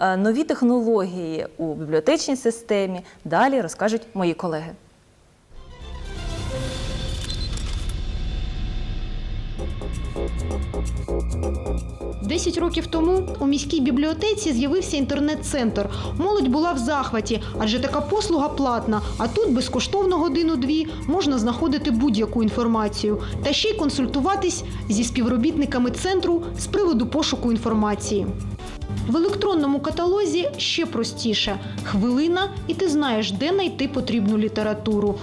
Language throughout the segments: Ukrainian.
е, нові технології у бібліотечній системі. Далі розкажуть мої колеги. Десять років тому у міській бібліотеці з'явився інтернет-центр. Молодь була в захваті, адже така послуга платна. А тут безкоштовно годину-дві можна знаходити будь-яку інформацію та ще й консультуватись зі співробітниками центру з приводу пошуку інформації. В електронному каталозі ще простіше хвилина, і ти знаєш, де знайти потрібну літературу.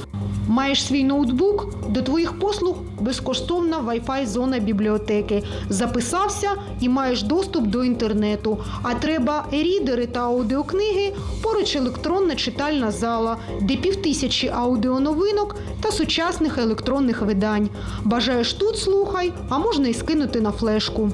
Маєш свій ноутбук, до твоїх послуг безкоштовна Wi-Fi зона бібліотеки. Записався і маєш доступ до інтернету. А треба рідери та аудіокниги, поруч електронна читальна зала, де півтисячі аудіоновинок та сучасних електронних видань. Бажаєш тут слухай, а можна і скинути на флешку.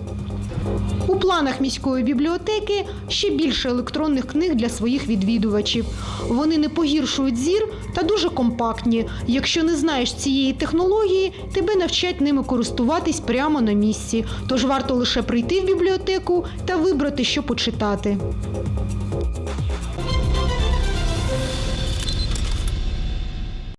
У планах міської бібліотеки ще більше електронних книг для своїх відвідувачів. Вони не погіршують зір та дуже компактні. Якщо не знаєш цієї технології, тебе навчать ними користуватись прямо на місці. Тож варто лише прийти в бібліотеку та вибрати, що почитати.